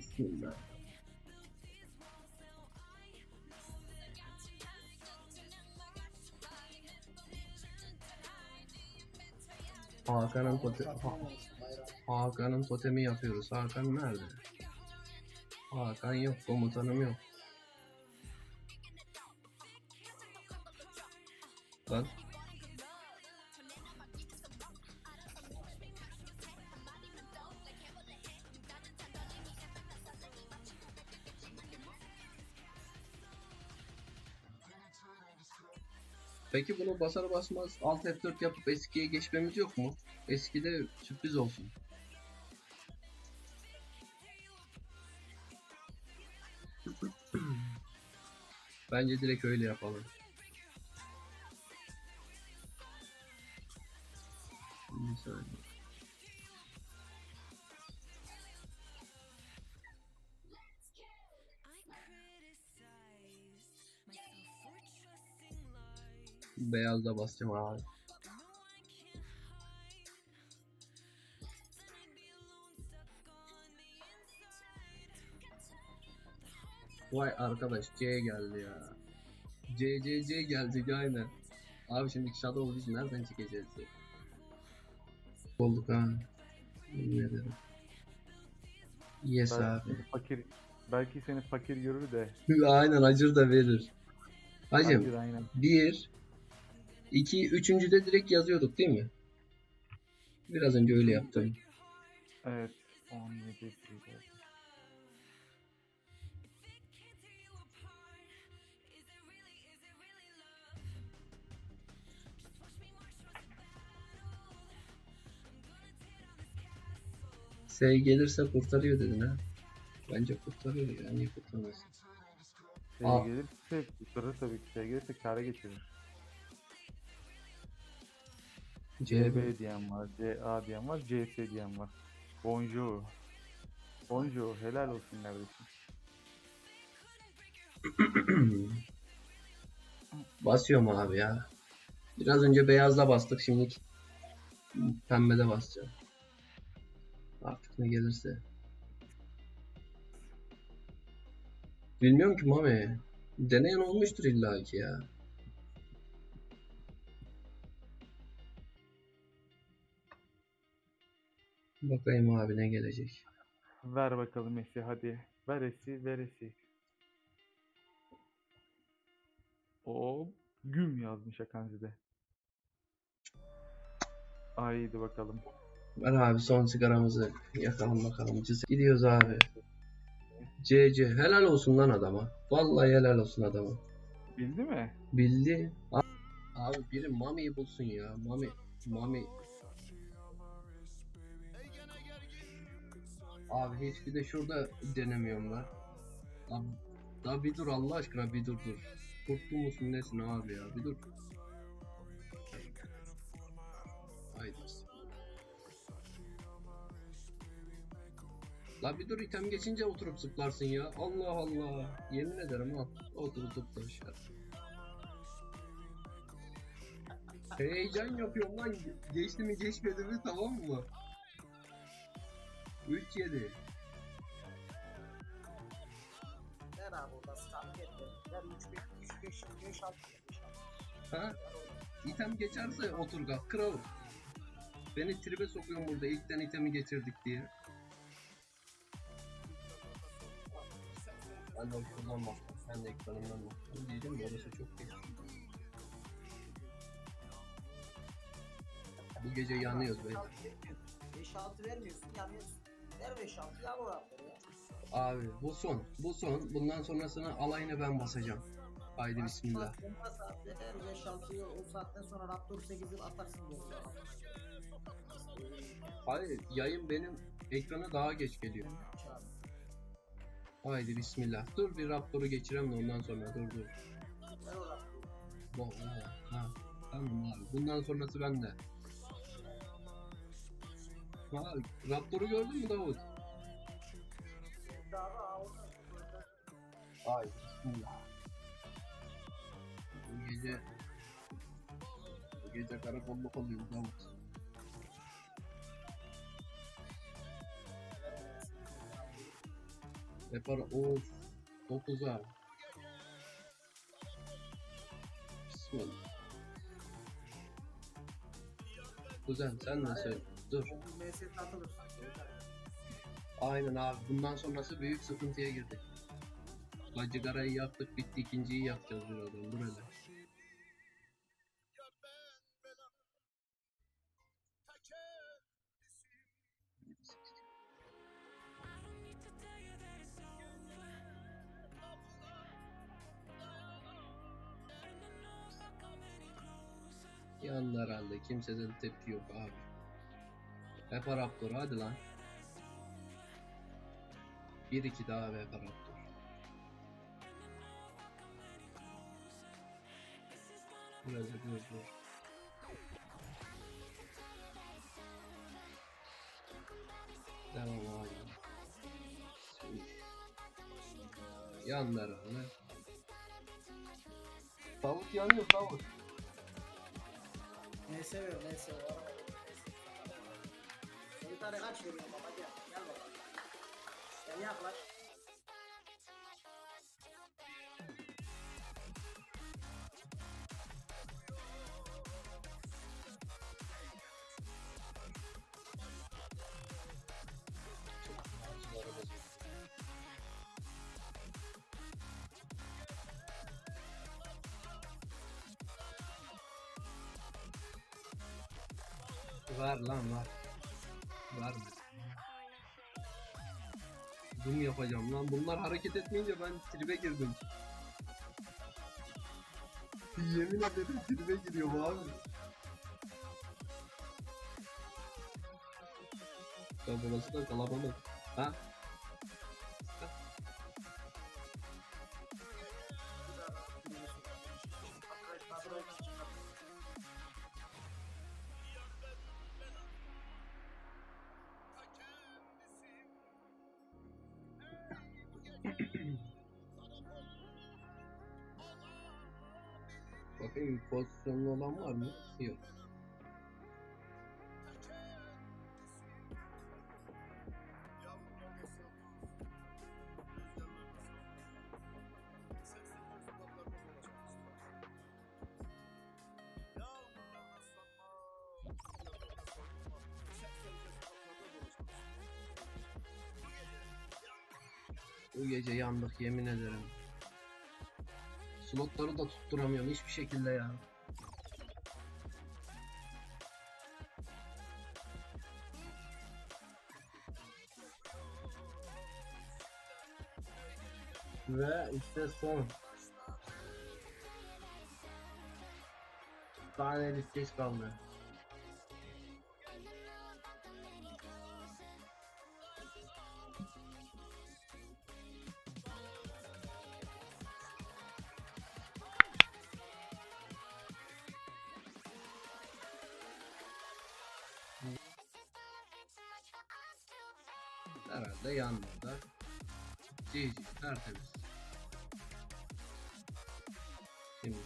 Bismillah. Hakan'ın totemi, Hakan'ın totemi yapıyoruz. Hakan nerede? Hakan yok, komutanım yok. Lan. Peki bunu basar basmaz Alt F4 yapıp eskiye geçmemiz yok mu? Eskide sürpriz olsun. Bence direkt öyle yapalım. Beyazda basacağım abi. Vay arkadaş C geldi ya. C C C geldi aynen. Abi şimdi Shadow biz nereden çekeceğiz? Olduk ha. Ederim. Yes Belki abi. fakir belki seni fakir görür de. aynen acır da verir. Hacım Fakir aynen. 1 2 üçüncü de direkt yazıyorduk değil mi? Biraz önce öyle yaptım. Evet. 17 bir de. S gelirse kurtarıyor dedin ha. Bence kurtarıyor ya. Niye kurtarmasın? Aa. Şey gelirse kurtarır tabii ki. Şey gelirse kâra geçirir. CB diyen var, CA diyen var, CS diyen var. Bonjour. Bonjour. Helal olsun kardeşim. Basıyorum abi ya. Biraz önce beyazla bastık şimdi pembede basacağım. Artık ne gelirse. Bilmiyorum ki Mami. Deneyen olmuştur illa ki ya. Bakayım abi ne gelecek. Ver bakalım Esi hadi. Ver Esi, ver Esi. O güm yazmış Akanzi'de. Haydi bakalım. Ver abi son sigaramızı yakalım bakalım. Cız- Gidiyoruz abi. CC helal olsun lan adama. Vallahi helal olsun adama. Bildi mi? Bildi. Abi biri Mami'yi bulsun ya. Mami. Mami. Abi hiç bir de şurada denemiyorum lan. Abi, daha bir dur Allah aşkına bir dur dur. Kurtlu musun nesin abi ya bir dur. Haydi. La bir dur item geçince oturup zıplarsın ya. Allah Allah. Yemin ederim ha. Oturup zıpla aşağı. Heyecan yapıyorum lan. Geçti mi geçmedi mi tamam mı? 3 7. Ver abi orada start et. Ver 3 5 3 5 5 6 Ha? İtem geçerse otur kalk kral. Beni tribe sokuyorsun burada ilkten itemi geçirdik diye. Ben de şuradan baktım. Ben de ekranımdan baktım. Diyeceğim de orası çok geç. Bu gece yanıyoruz böyle. 5 6 vermiyorsun yanıyorsun. Ver 5 6 yan orada ya. Abi bu son. Bu son. Bundan sonrasını alayını ben basacağım. Haydi bismillah. Bomba saatte 5 6'yı o saatten sonra Raptor 8'i atarsın diyor. Hayır yayın benim ekrana daha geç geliyor. Haydi bismillah. Dur bir Raptor'u geçirem de ondan sonra dur dur. Ver o Raptor'u. Tamam abi. Bundan sonrası bende. Ha, Raptor'u gördün mü Davut? Haydi bismillah. Bu gece bu gece karakolluk oluyor Davut. Yapar of 9'a. Bismillah. Kuzen sen söyle. Dur. Bu. Aynen abi. Bundan sonrası büyük sıkıntıya girdik. Bacıgarayı yaktık bitti. ikinciyi yakacağız buradan. Dur hele. Yandı herhalde. Kimseden tepki yok abi. Hep Raptor hadi lan. 1-2 daha ve Raptor. Biraz da dur. Devam abi. Yandı herhalde. Tavuk yanıyor tavuk. MS ver MS o kaç veriyor baba gel. Gel bakalım. Gel yaklaş. Var lan var. Var mı? Zoom yapacağım lan. Bunlar hareket etmeyince ben tribe girdim. Yemin ederim tribe giriyor abi. Ya burası da kalabalık. Ha? Bakayım pozisyonlu olan var mı? Yok. Bu gece yandık yemin ederim. Slotları da tutturamıyorum hiçbir şekilde ya. Ve işte son. Tane listeyiz kaldı. Herhalde yanmadı. GG tertemiz. Şimdi